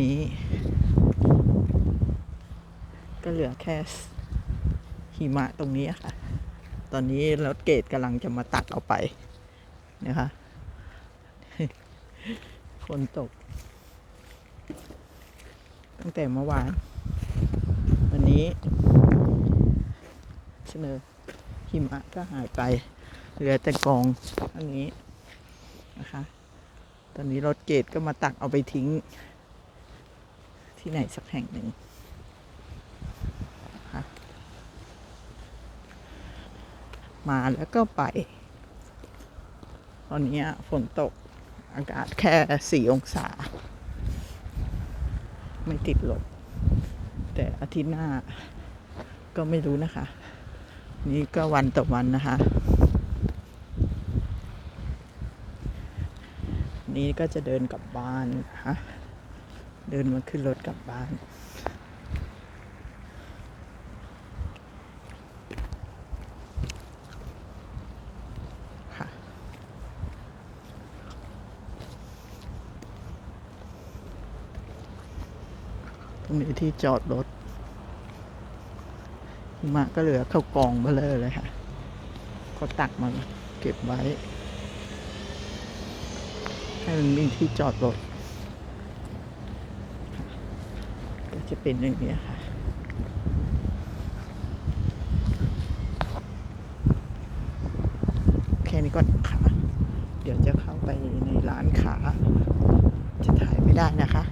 นี้ ก็เหลือแค่หิมะตรงนี้ค่ะ ตอนนี้รถเกตกำลังจะมาตัดเอาไปนะคะฝนตก ตั้งแต่เมื่อวาน วันนี้เสนอหิมะก็หายไป เหลือแต่กองอันนี้นะคะ ตอนนี้รถเกตก็มาตักเอาไปทิ้ง ที่ไหนสักแห่งหนึ่งมาแล้วก็ไป ตอนนี้ฝนตกอากาศแค่สี่องศา ไม่ติดลบ แต่อาทิตย์หน้าก็ไม่รู้นะคะ นี่ก็วันต่อวันนะคะ นี้ก็จะเดินกลับบ้านนะคะ เดินมาขึ้นรถกลับบ้าน ตรงนี้ที่จอดรถหมาก็เหลือเข้ากองเบลอเลยค่ะเขาตักมาเก็บไว้ ให้มันมีที่จอดรถ ก็ จะเป็นอย่างนี้ค่ะ แค่นี้ก่อนค่ะ เดี๋ยวจะเข้าไปในร้านขาจะถ่ายไม่ได้นะคะ